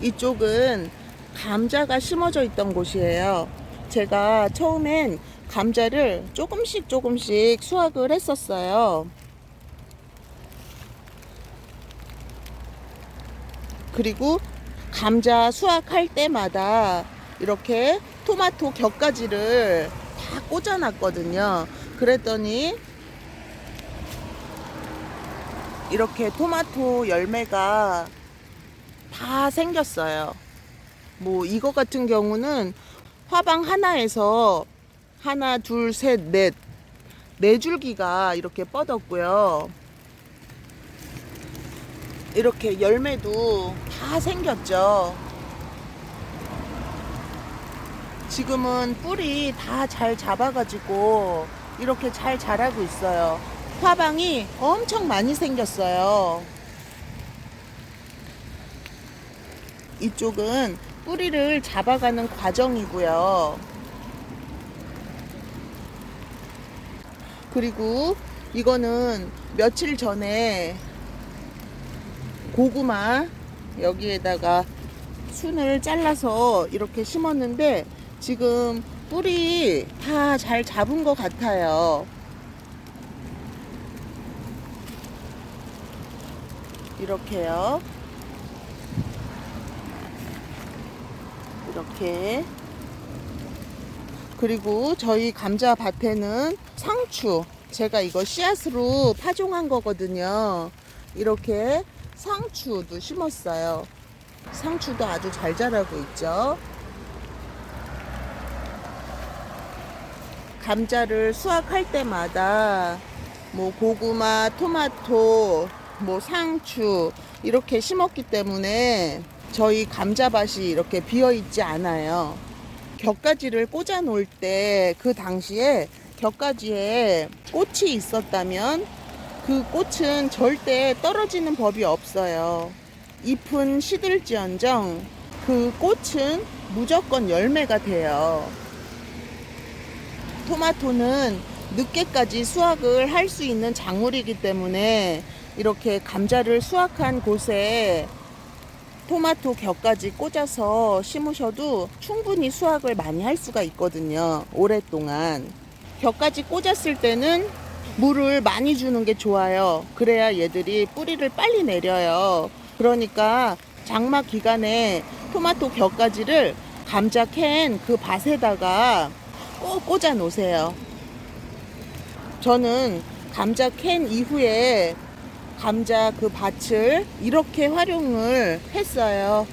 이쪽은 감자가 심어져 있던 곳이에요. 제가 처음엔 감자를 조금씩 조금씩 수확을 했었어요. 그리고 감자 수확할 때마다 이렇게 토마토 격가지를 다 꽂아놨거든요. 그랬더니 이렇게 토마토 열매가 다 생겼어요. 뭐 이거 같은 경우는 화방 하나에서 하나, 둘, 셋, 넷, 네 줄기가 이렇게 뻗었고요. 이렇게 열매도 다 생겼죠. 지금은 뿌리 다 잘 잡아가지고 이렇게 잘 자라고 있어요. 화방이 엄청 많이 생겼어요. 이쪽은 뿌리를 잡아가는 과정이고요. 그리고 이거는 며칠 전에 고구마 여기에다가 순을 잘라서 이렇게 심었는데 지금 뿌리 다 잘 잡은 것 같아요. 이렇게요. 이렇게. 그리고 저희 감자 밭에는 상추. 제가 이거 씨앗으로 파종한 거거든요. 이렇게 상추도 심었어요. 상추도 아주 잘 자라고 있죠. 감자를 수확할 때마다 뭐 고구마, 토마토, 뭐 상추 이렇게 심었기 때문에 저희 감자밭이 이렇게 비어 있지 않아요. 격가지를 꽂아 놓을 때 그 당시에 격가지에 꽃이 있었다면 그 꽃은 절대 떨어지는 법이 없어요. 잎은 시들지언정 그 꽃은 무조건 열매가 돼요. 토마토는 늦게까지 수확을 할 수 있는 작물이기 때문에 이렇게 감자를 수확한 곳에 토마토 격까지 꽂아서 심으셔도 충분히 수확을 많이 할 수가 있거든요. 오랫동안. 격까지 꽂았을 때는 물을 많이 주는 게 좋아요. 그래야 얘들이 뿌리를 빨리 내려요. 그러니까 장마 기간에 토마토 격가지를 감자 캔 그 밭에다가 꼭 꽂아 놓으세요. 저는 감자 캔 이후에 감자 그 밭을 이렇게 활용을 했어요.